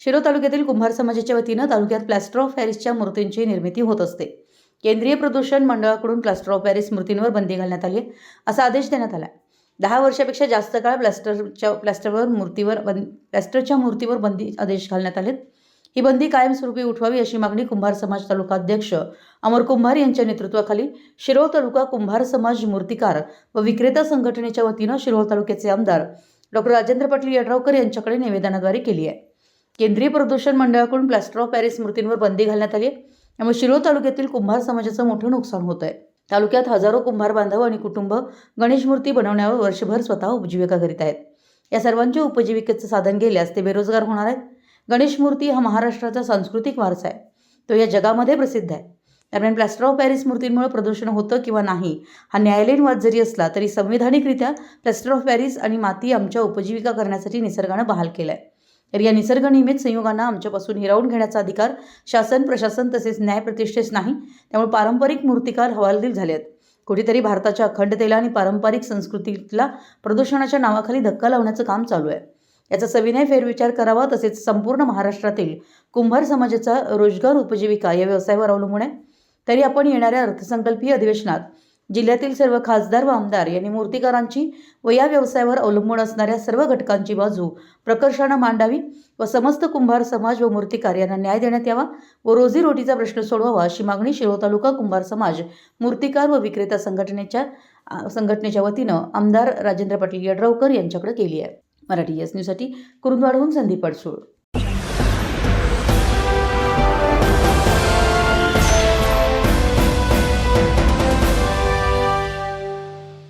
शिरो तालुक्यातील कुंभार समाजाच्या वतीनं तालुक्यात प्लॅस्टर ऑफ पॅरिसच्या मूर्तींची निर्मिती होत असते. केंद्रीय प्रदूषण मंडळाकडून प्लास्टर ऑफ पॅरिस मूर्तींवर बंदी घालण्यात आली असा आदेश देण्यात आला दहा वर्षापेक्षा जास्त काळ प्लॅस्टरच्या प्लॅस्टरवर मूर्तीवर बंद प्लॅस्टरच्या मूर्तीवर बंदी आदेश घालण्यात आलेत. ही बंदी कायमस्वरूपी उठवावी अशी मागणी कुंभार समाज तालुका अध्यक्ष अमर कुंभार यांच्या नेतृत्वाखाली शिरोळ तालुका कुंभार समाज मूर्तिकार व विक्रेता संघटनेच्या वतीनं शिरोळ तालुक्याचे आमदार डॉक्टर राजेंद्र पाटील यड्रावकर यांच्याकडे निवेदनाद्वारे केली आहे. केंद्रीय प्रदूषण मंडळाकडून प्लॅस्टर ऑफ पॅरिस मूर्तींवर बंदी घालण्यात आली आहे. त्यामुळे शिरोळ तालुक्यातील कुंभार समाजाचं मोठं नुकसान होत आहे. तालुक्यात हजारो कुंभार बांधव आणि कुटुंब गणेश मूर्ती बनवण्यावर वर्षभर स्वतः उपजीविका करीत आहेत. या सर्वांच्या उपजीविकेचं साधन गेल्यास ते बेरोजगार होणार आहेत. गणेश मूर्ती हा महाराष्ट्राचा सांस्कृतिक वारसा आहे. तो या जगामध्ये प्रसिद्ध आहे. दरम्यान प्लॅस्टर ऑफ पॅरिस मूर्तींमुळे प्रदूषण होतं किंवा नाही हा न्यायालयीन वाद जरी असला तरी संविधानिकरित्या प्लॅस्टर ऑफ पॅरिस आणि माती आमच्या उपजीविका करण्यासाठी निसर्गानं बहाल केला आहे तर या निसर्गनियमित संयोगांना आमच्यापासून हिरावून घेण्याचा अधिकार शासन प्रशासन तसेच न्यायप्रतिष्ठेस नाही त्यामुळे पारंपरिक मूर्तिकार हवालदिल झाले आहेत कुठेतरी भारताच्या अखंडतेला आणि पारंपरिक संस्कृतीला प्रदूषणाच्या नावाखाली धक्का लावण्याचं काम चालू आहे. याचा सविनय फेरविचार करावा तसेच संपूर्ण महाराष्ट्रातील कुंभार समाजाचा रोजगार उपजीविका या व्यवसायावर अवलंबून आहे. तरी आपण येणाऱ्या अर्थसंकल्पीय अधिवेशनात जिल्ह्यातील सर्व खासदार व आमदार यांनी मूर्तिकारांची व या व्यवसायावर अवलंबून असणाऱ्या सर्व घटकांची बाजू प्रकर्षानं मांडावी व समस्त कुंभार समाज व मूर्तिकार यांना न्याय देण्यात यावा व रोजीरोटीचा प्रश्न सोडवावा अशी मागणी शिरो तालुका कुंभार समाज मूर्तिकार व विक्रेता संघटनेच्या संघटनेच्या वतीनं आमदार राजेंद्र पाटील यड्रावकर यांच्याकडे केली आहे. मराठी एस न्यूजसाठी कुरुंदवाडहून संदीप अडसूळ